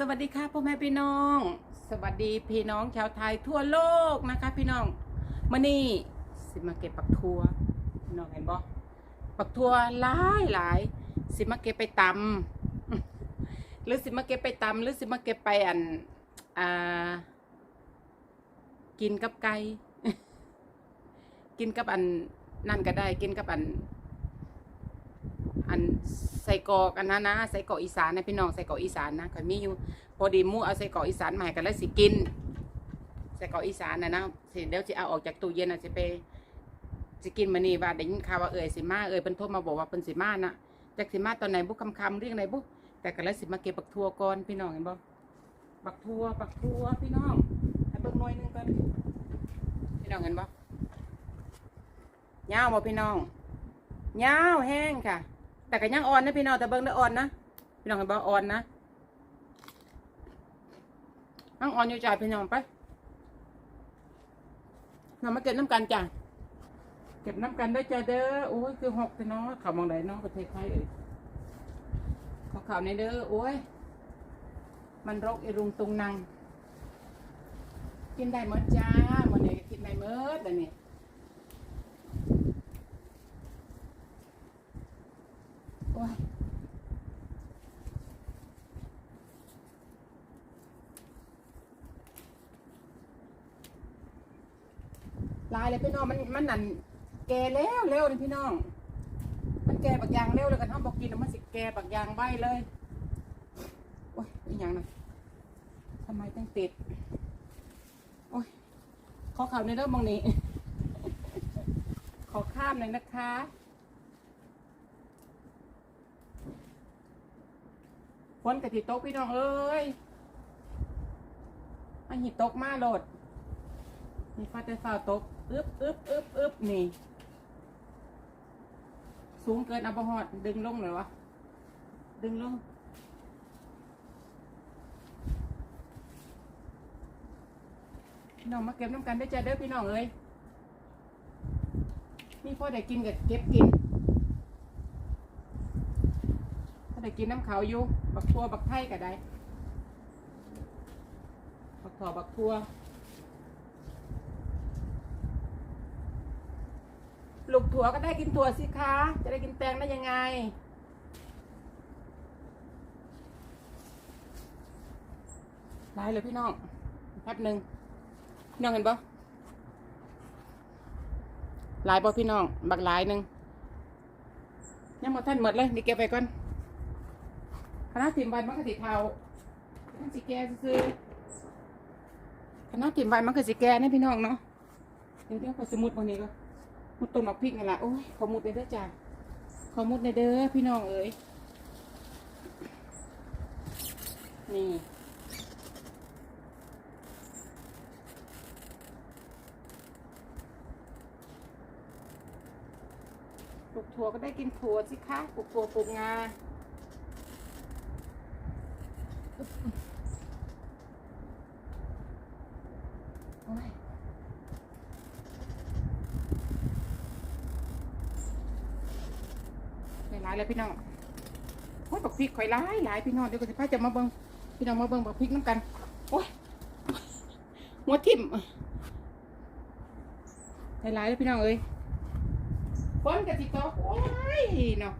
สวัสดีค่ะพ่อแม่พี่น้อง สวัสดีพี่น้องชาวไทยทั่วโลกนะคะ พี่น้องมื่อนี้สิมาเก็บปักทัวพี่น้องเห็นบ่ปักทัวหลายหลายสิมาเก็บไปตำหรือสิมาเก็บไปตำหรือสิมาเก็บไปอันอ่ากินกับไก่กินกับอันนั่นก็ได้ กินกับอัน อันใส่กอกอันนั้นนะใส่กอกอีสานนะพี่น้องใส่กอกอีสานนะข่อยมีอยู่พอดีมู่เอาใส่กอกอีสานมาให้กันแล้วสิกินใส่กอกอีสานนะนะสิเดี๋ยวจะเอาออกจากตู้เย็นนะจะไปจะกินมานี่ว่าได้ยินข่าวว่าเอ่ยสิมาเอ่ยเพิ่นโทรมาบอกว่าเพิ่นสิมานะจากสิมาตอนไหนบุกคำคำเรียกไหนบุแต่กันแล้วสิมาเก็บบักทัวก่อนพี่น้องเห็นบ่บักทัวบักทัวพี่น้องให้เบิ่งหน่อยหนึงก่อนพี่น้องเห็นบ่ยาวบ่พี่น้องยาวแห้งค่ะ แต่ก็ยังอ่อนนะพี่น้องแต่เบิ้งได้อ่อนนะพี่น้องเห็นบ่อ่อนนะยังอ่อนอยู่จ่ายพี่น้องไปเรามาเก็บน้ำกันจ้ะเก็บน้ำกันได้จ้ะเด้อโอ้ยคือหกพี่น้องเขามองไหนเน้องประเทศไทยเอ่ยขอข่าวในเด้อโอ้ยมันรกไอรุงตุงนังกินได้หมดจ้าหมดเนี่ยกินได้หมดแต่นี่โอ้ยลายเลย พี่น้องมันมันนั่นแก่แล้วเร็วเลยพี่น้อง มันแก่บักยางเร็วเลยกันเขาบอกกินแล้วมันสิแก่บักยางใบเลยโอ้ยอีหยังนะทำไมต้องติดโอ้ยขอข่าวในเรื่องมองนี้ ขอข้ามหน่อยนะคะฝนกับที่ตกพี่น้องเอ้ยมันหิตกมาโหลดนี่ฟ้าแต่ฟ้าตก อึบอึบอึบอึบนี่ สูงเกินอัปหอด ดึงลงเลยวะ ดึงลง พี่น้องมาเก็บน้ำกันได้อจ้าเด้อพี่น้องเอ้ยนี่พ่อได้กินกับเก็บกินถ้าได้กินน้ำเขาอยู่ บักทัวบักไทยก็ได้ บักถั่วบักทัวก ถั่วก็ได้กินถั่วสิคะ จะได้กินแตงได้ยังไงหลายเลยพี่น้องแป๊บหนึ่งพี่น้องเห็นปะลายปะพี่น้อง บักลายหนึ่งยังหมดท่านหมดเลย นี่เก็บไปก่อนคณะทีมวันมันก็สิเทามันสิแก่ซื้อคณะทีมวันมันก็สิแก่เนะพี่น้องเนาะเดี๋ยวเดี๋ยวขอสมุดวันนี้ก็ มุดต้นนักพริกนี่แหละโอ้ยขอมุดในเด้อจ้าขอมุดในเด้อพี่น้องเอ๋ยนี่ปลูกถั่วก็ได้กินถั่วสิคะปลูกถั่วปลูกงา หลายๆเลยพี่น้องโอ้ยบักพริกข่อยหลายหลายพี่น้องเดี๋ยวก็สิพาจะมาเบิ่งพี่น้องมาเบิ่งบักพริกน้ำกันโอ้ยหัวทิ่มหลายๆเลยพี่น้องเอ้ยฝนกะสิตกโอ้ยเนาะ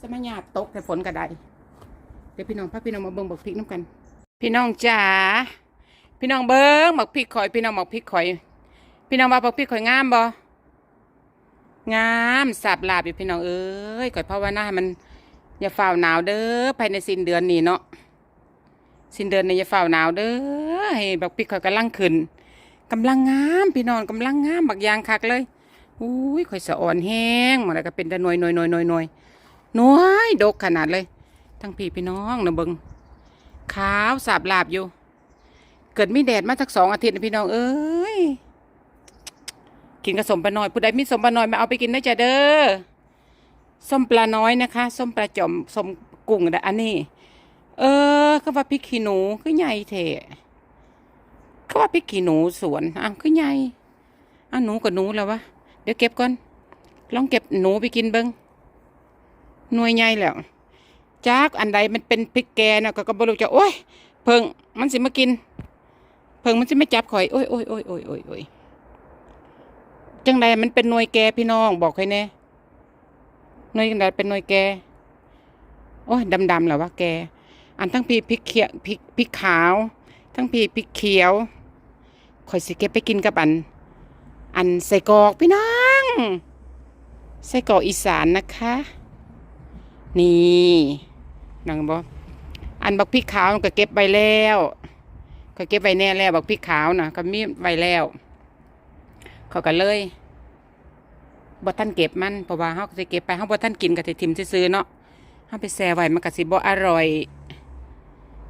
สมัยหยาตกแต่ฝนก็ไดเดี๋ยวพี่น้องพาพี่น้องมาเบิ่งบักพริกน้ำกัน พี่น้องจ๋าพี่น้องเบิ้งหมักพริกข่อย พี่น้องหมักพริกข่อย พี่น้องว่าหมักพริกข่อยงามบ่ งามสับลาบอยู่พี่น้องเอ้ยข่อยภาวนาให้มันอย่าฝ่าหนาวเด้อภายในสิ้นเดือนนี้เนาะสิ้นเดือนนี้อย่าฝ่าหนาวเด้อให้บักพริกข่อยกำลังขึ้นกำลังงามพี่น้องกำลังงามบักยางคักเลยอุ้ยข่อยสะอ่อนแห้งหมดแล้วก็เป็นแต่หน่วยหน่วยหน่วยหน่วยหน่วยหน่วยดกขนาดเลย ทั้งพี่พี่น้องนะเบิงขาวสับลาบอยู่ เกิดมีแดดมาสักสองอาทิตย์นะพี่น้องเอ้ย กินกระสมปลาน้อย ผู้ใดมีสมปลาน้อยมาเอาไปกินได้จ้ะเด้อส้มปลาน้อยนะคะ ส้มปลาจอมส้มกุ้งแต่อันนี้ เออเขาว่าพริกขี้หนูคือใหญ่เถะเขาว่าพริกขี้หนูสวนอ้าวคือใหญ่อ้าวหนูกับหนูแล้ววะเดี๋ยวเก็บก่อนลองเก็บหนูไปกินเบิ้งหน่วยใหญ่แล้วจากอันใดมันเป็นพริกแกนะก็ก็บ่รู้จะโอ้ยเพิ่งมันสิมากิน เพิ่งมันสิไม่จับข่อยโอ้ยโอ้ยโอ้ยโอ้ยโอ้ยโอ้ย จังใดมันเป็นหน่วยแกพี่น้องบอกให้แน่หน่วยจังใดเป็นหน่วยแกโอ้ยดำๆแหละว่าแก อันทั้งพีพริกเขียวพริกพริกขาว ทั้งพีพริกเขียวข่อยสิเก็บไปกินกับอัน อันใส่กอกพี่น้องใส่กอกอีสานนะคะ นี่นังบออันบักพริกขาวก็เก็บไว้แล้วก็เก็บไว้แน่แล้วบักพริกขาวนะก็มีไว้แล้ว เขาก็เลยบ่ท่านเก็บมันเพราะว่าเขาจะเก็บไปเขาบ่ท่านกินก็สิทิมซื้อๆเนาะเขาไปแช่ไว้มันก็สิบ่อร่อย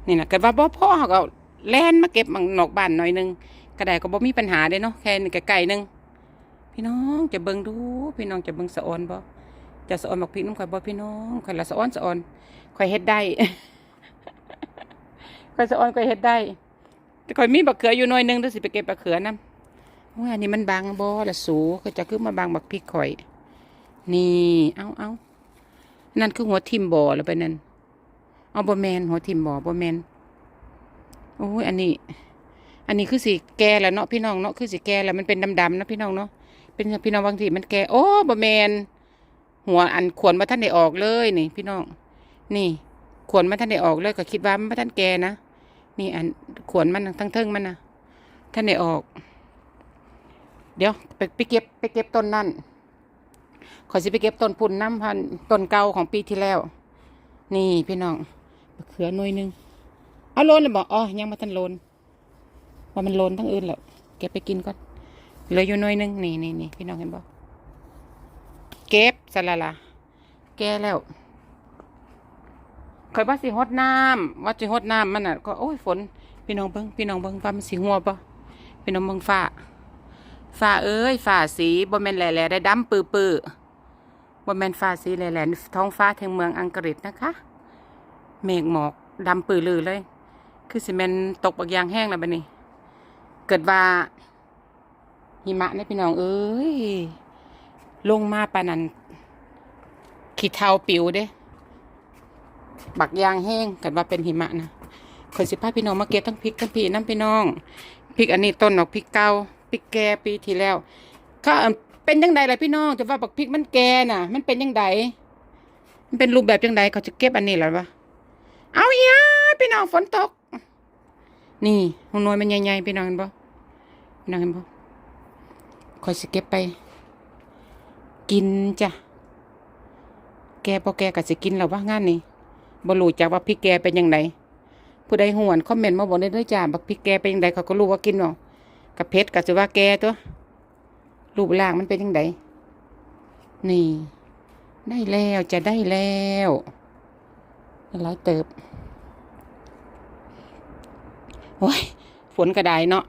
นี่นะเก็ว่าบ่พ่อเขาก็แล่นมาเก็บมังนอกบ้านหน่อยนึงก็ได้ก็บ่มีปัญหาเด้เนาะแค่นี้ก็ไก่หนึงพี่น้องจะเบิ่งดูพี่น้องจะเบิ่งสะออนบ่จะสะออนบักพริกน้ำข่อยบ่พี่น้องข่อยละสะออนสะออนข่อยเฮ็ดได้ข่อยสะออนข่อยเฮ็ดได้แต่ข่อยมีบักเขืออยู่หน่อยนึงเดี๋ยวสิไปเก็บบักเขือนำ โอ้ยอันนี้มันบางบ่ละสูก็จะคือมาบางบักพริกข่อย นี่เอาเอานั่นคือหัวทิมบ่แล้วไปนั่นเอาบ่แมนหัวทิมบ่บ่แมนโอ้ยอันนี้ อันนี้คือสีแก่แล้วเนาะพี่น้องเนาะคือสีแก่แล้วมันเป็นดำๆนะพี่น้องเนาะเป็นพี่น้องบางทีมันแก่โอ้บ่แมนหัวอันขวนมาท่านได้ออกเลยนี่ พี่น้อง นี่ ขวนมาท่านได้ออกเลยก็คิดว่ามันบ่ท่านแก่นะนี่อันขวนมันทั้งเทิงมันนะท่านได้ออก เดี๋ยวไปไปเก็บไปเก็บต้นนั่นขอสิไปเก็บต้นปุ่นน้ำพันต้นเก่าของปีที่แล้ว นี่พี่น้องมะเขือหน่วยหนึงเอาโลนเลยบอกอ๋อยังมาท่านโลนว่ามันโลนทั้งอื่นแล้วเก็บไปกินก่อนเหลืออยู่หน่วยหนึงนี่นี่นี่พี่น้องเห็นบ่เก็บสละละแก่แล้วคอยว่าสิฮดน้ำว่าสิฮดน้ำมันอะก็โอ้ยฝนพี่น้องเบิ้งพี่น้องเบิ้งว่ามันสีหัวปะพี่น้องเบิ้งฟ้า ฟ้าเอ้ยฟ้าสีบ่แม่นแหล่ๆได้ดำปื้อปื้อบ่แม่นฟ้าสีแหล่ๆท้องฟ้าทางเมืองอังกฤษนะคะ เมฆหมอกดำปื้อลือเลย คือสิแม่นตกบักยางแห้งแล้วบัดนี้ เกิดว่า หิมะเนี่ยพี่น้องเอ้ยลงมาปานนันขี้เทาปิวเด้บักยางแห้งกันว่าเป็นหิมะนะขอยสิพาพี่น้องมาเก็บทั้งพริกทั้งพีน้ำพี่น้องพริกอันนี้ต้นดอกพริกเก่า พริกแก่ปีที่แล้วก็เอิ่มเป็นยังไงล่ะพี่น้องแต่ว่าบักพริกมันแก่น่ะ มันเป็นยังไงมันเป็นรูปแบบยังไงเขาจะเก็บอันนี้หรอวะเอาอียพี่น้องฝนตก นี่หัวหน่วยมันใหญ่ๆพี่น้องเห็นปะพี่น้องเห็นปะคอยสเก็บไป กินจ้ะแกพอแกก็สิกินแล้วว่างานนี้บ่รู้จักว่าพริกแกเป็นยังไงผู้ใดหวนคอมเมนต์มาบอกได้ด้วยจ้าบักพริกแกเป็นยังไงเขาก็รู้ว่ากินเนาะ กับเพชรก็สิว่าแกตัวรูปร่างมันเป็นยังไงนี่ ได้แล้วจะได้แล้วหลายเติบโอ้ยฝนกระไดเนาะ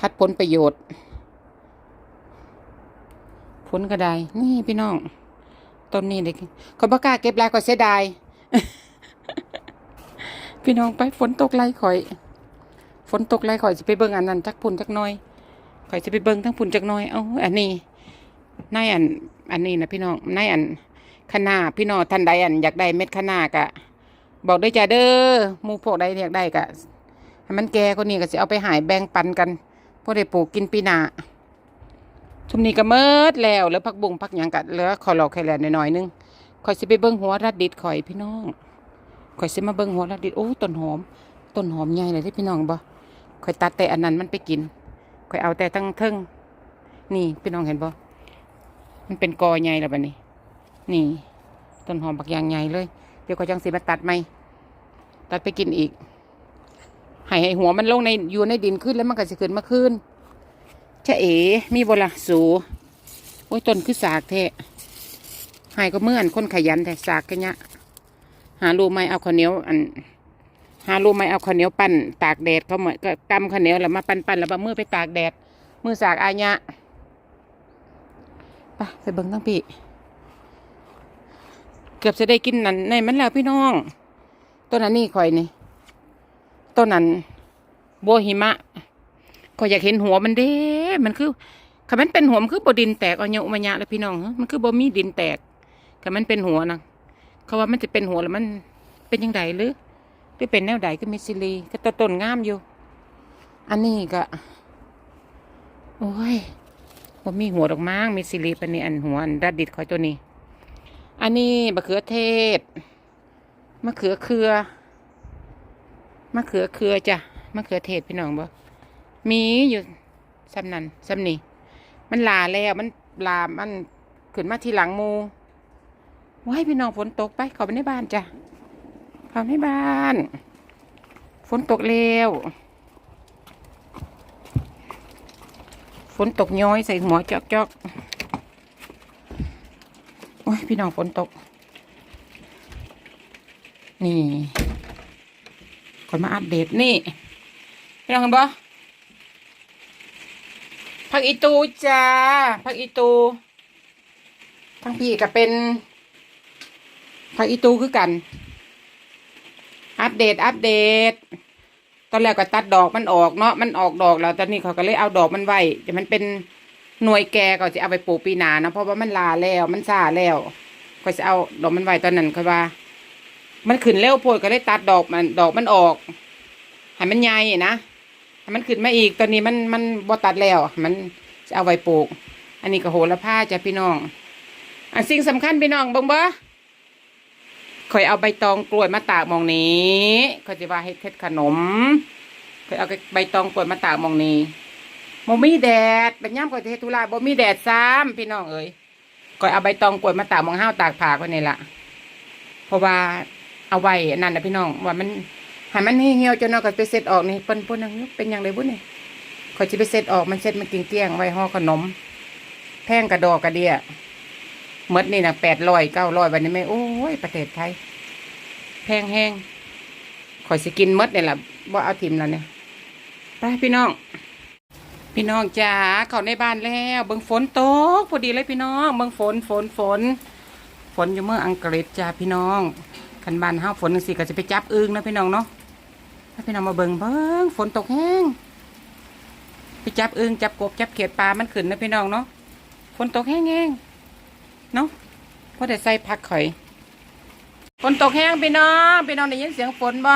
คัดผลประโยชน์ผลก็ไดนี่พี่น้องต้นนี้เด็กเขาบอกล้าเก็บลายก็เสียดายพี่น้องไปฝนตกไรข่อย ฝนตกไรข่อยจะไปเบิ่งอันนั้นจักพุ่นจักน้อยข่อยจะไปเบิ่งทั้งพุ่นจักน้อยเอ้าอันนี้นายอันอันนี้นะพี่น้องนายอันคะน้าพี่น้องท่านใดอันอยากได้เม็ดคะน้ากะ บอกด้วยจ้าเด้อมูพวกใดอยากได้กะให้มันแก่คนนี้ก็จะเอาไปหายแบ่งปันกันพวกได้ปลูกกินปีหน้าชุมนี้ก็เมิดแล้วแล้วพักบุงพักหยังกัเหลือขอหลอกไข่แหลนหน่อยนึงข่อยสิไปเบิ่งหัวรัดดิดข่อยพี่น้องข่อยสิมาเบิ่งหัวรัดดิดโอ้ต้นหอมต้นหอมใหญ่เลยที่พี่น้องบ่ ข่อยตัดแต่อันนั้นมันไปกินข่อยเอาแต่ตั้งเทิงนี่พี่น้องเห็นบ่มันเป็นกอใหญ่แล้วบัดนี้ นี่ ต้นหอมบักอยางใหญ่เลย เดี๋ยวข่อยจังสิมาตัดไหมตัดไปกินอีกให้ให้หัวมันลงในอยู่ในดินขึ้นแล้วมันก็สิขึ้นมาขึ้นชะเอมีบละสูโอ้ยต้นคือสากแท้หายก็เมื่อนคนขยันแต่สากกันเนี้ยหาลูไม้เอาข้าวเหนียวอัน หาลูไหมเอาข้าวเหนียวปั้นตากแดดเขาเหมือนก็กำข้าวเหนียวแล้วมาปั้นปั้นแล้วบามือไปตากแดดมือสากอายะไปไปเบิ่งตั้งพี่เกือบจะได้กินนั่นในมันแล้วพี่น้องต้นนั้นนี่ข่อยนี่ต้นนั้นบัวหิมะก็อยากเห็นหัวมันเด้ มันคือคันมันเป็นหัวมันคือบดินแตกเอาเนาะอุมะยะเลยพี่น้องมันคือบ่มีดินแตกคันมันเป็นหัวนะเขาว่ามันจะเป็นหัวแล้วมันเป็นยังไงหรือ หรือเป็นแนวใดก็มีซิลีก็ตัวต้นงามอยู่ อันนี้ก็ โอ้ยว่ามีหัวดอกม้างมีซิลีปานนี้อันหัวอันระดิดคอยตัวนี้ อันนี้มะเขือเทศมะเขือเครือมะเขือเครือจ้ะมะเขือเทศพี่น้องบ่มีอยู่ซ้ำนั้นซ้ำนี่มันลาแล้วมันลามันขึ้นมาทีหลังมูว้ายพี่น้องฝนตกไปเข้าไปในบ้านจ้ะ เข้าในบ้าน ฝนตกแล้วฝนตกย้อยใส่หัวจอกจอกๆโอ้ยพี่น้องฝนตก นี่คนมาอัปเดตนี่ พี่น้องเห็นบ่ผักอีตูจ้าผักอีตูทั้งพี่ก็เป็นผักอีตูคือกัน อัปเดตอัปเดต ตอนแรกก็ตัดดอกมันออกเนาะมันออกดอกแล้ว ตอนนี้เขาก็เลยเอาดอกมันไว้แต่มันเป็นหน่วยแก่ก็จะเอาไปปลูกปีหนานะเพราะว่ามันลาแล้วมันซาแล้วก็จะเอาดอกมันไว้ตอนนั้นค่อยว่า มันขึ้นเร็วโพดก็เลยตัดดอกมันดอกมันออกให้มันใหญ่นะให้มันขึ้นมาอีกตอนนี้มันมันบ่ตัดแล้ว มันจะเอาไว้ปลูก อันนี้ก็โหระพาจ้ะพี่น้องอันสิ่งสำคัญพี่น้องบ่งบ่ ข่อยเอาใบตองกล้วยมาตากมองนี้เขาจะว่าให้เฮ็ดขนมข่อยเอาใบตองกล้วยมาตากมองนี้บ่มีแดดเป็นย่ำข่อยจะเฮ็ดธุระบ่มีแดดซ้ำพี่น้องเอ้ยข่อยเอาใบตองกล้วยมาตากมองห้าวตากผากไว้นี่ละเพราะว่าเอาไว้นั่นนะพี่น้องว่ามันให้มันเหี่ยวจนเราก็ไปเซ็ตออกนี่เปิ้นเปิ้นนึงเป็นหยังไงบุ้นนี่ข่อยจะไปเซ็ตออกมันเซ็ตมันเกลี้ยงไว้ห่อขนมแพงกระดอกกระเดียห มดนี่นะแปดร้อยเก้าร้อยวันนี้ไม่โอ้ยประเทศไทย แพงแห้งข่อยสกินมดนี่แหละว่าเอาทิมแล้วเนี่ยไปพี่น้อง พี่น้องจ๋าเข้าในบ้านแล้วเบิ่งฝนตกพอดีเลยพี่น้อง เบิ่งฝนฝนฝน ฝนอยู่เมื่ออังกฤษจ้าพี่น้องคันบ้านห้าฝนจังสิก็จะไปจับอึงนะพี่น้องเนาะถ้าพี่น้องมาเบิ่งเบิ่งฝนตกแห้งไปจับอึงจับกบจับเขียดปลามันขึ้นนะพี่น้องเนาะฝนตกแห้งแห้ง เนาะพอได้ใส่ผักข่อยฝนตกแห้งพี่น้องพี่น้องได้ยินเสียงฝนบ่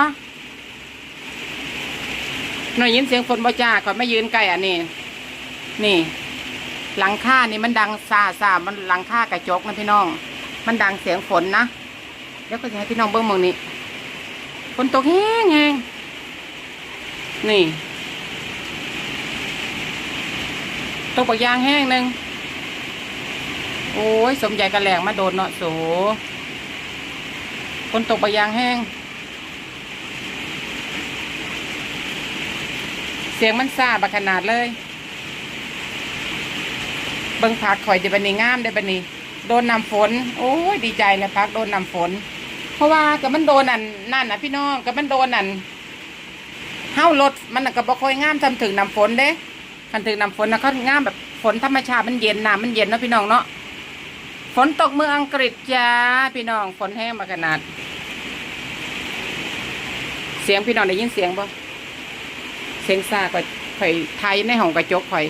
หน่อยยินเสียงฝนบ่จ้าก่อนไม่ยืนใกล้อันนี้ นี่ หลังคานี่มันดังซาซามันหลังคากระจกนะพี่น้อง มันดังเสียงฝนนะเดี๋ยวก็จะให้พี่น้องเบิ้งมืองนี้ฝนตกแห้งแห้งนี่ตกปากยางแห้งหนึ่ง โอ้ย สมใจกระแหลงมาโดนเนาะโสฝนตกปายางแห้ง เสียงมันซาบขนาดเลย เบิ่งผักข่อยเดี๋ยวบันนี้งามเดี๋ยวบันนี้ โดนน้ำฝน โอ้ย ดีใจเลยพักโดนน้ำฝน เพราะว่ากับมันโดนอันนั่นนะพี่น้องกับมันโดนอันเฮ้ารถมันน่ะก็บ่ค่อยงามทำถึงน้ำฝนเด้คันถึงน้ำฝนนะเขางามแบบฝนธรรมชาติมันเย็นน้ำมันเย็นเนาะพี่น้องเนาะ ฝนตกเมืองอังกฤษจ้าพี่น้องฝนแห้งมาขนาด เสียงพี่น้องได้ยินเสียงบ่เสียงซาก็ข่อยไทยในห้องกระจกข่อย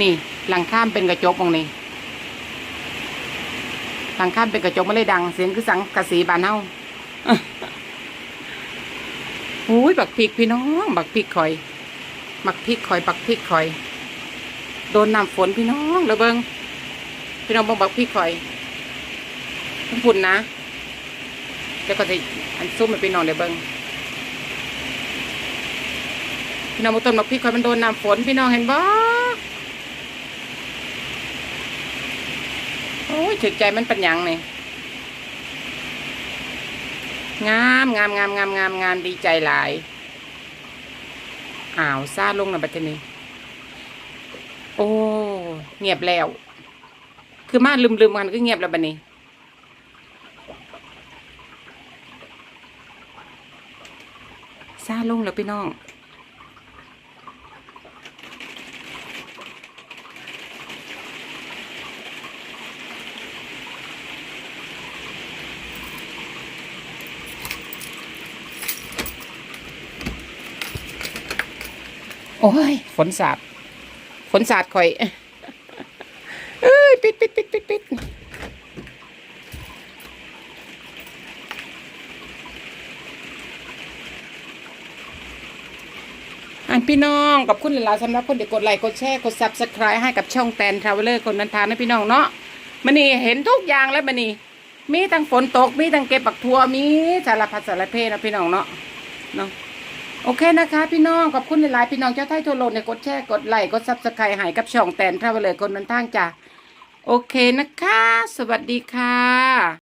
นี่ หลังข้ามเป็นกระจกมองนี่ทางข้ามเป็นกระจกไม่เลยดัง เสียงคือสังกะสีบานเฮาหูยบักพริกพี่น้องบักพริกข่อยบักพริกข่อยบักพริกข่อย โดนน้ำฝนพี่น้องแล้วเบิง พี่น้องบิงบักพริกข่อยทั้งฝุ่นนะเดี๋ยวก็จะอันซุ่มให้พี่น้องเดี๋ยวเบิงพี่น้องบางต้นบักพริกข่อยมันโดนน้ำฝนพี่น้องเห็นบ่โอ้ยถึกใจมันเป็นยังนี่งามงามงามงามงามงามดีใจหลายอ้าวซาลงนะบัดนี้ โอ้ เงียบแล้ว คือมาลืมๆกันก็เงียบแล้วบัดนี้ซาลงแล้วพี่น้องโอ้ยฝนสาดฝนสาดข่อย ปิดปิดปิดปิดพี่น้องกับคุณหลายๆสำหรับคนเด็กกดไลค์กดแชร์กดซับสไครต์ให้กับช่องแตนทราเวลเลอร์คนนันทานนะพี่น้องเนาะมันนี่เห็นทุกอย่างแล้วมันนี่มีตั้งฝนตก มีตั้งเก็บปักทัวมีสารพัดสารเพนะพี่น้องเนาะเนาะโอเคนะคะ พี่น้องขอบคุณหลายๆพี่น้องเจ้าไทยทั่วโลกเนี่ยกดแชร์กดไลค์กดซับสไครต์ให้กับช่องแตนทราเวลเลอร์คนนันทางจ้า โอเคนะคะ สวัสดีค่ะ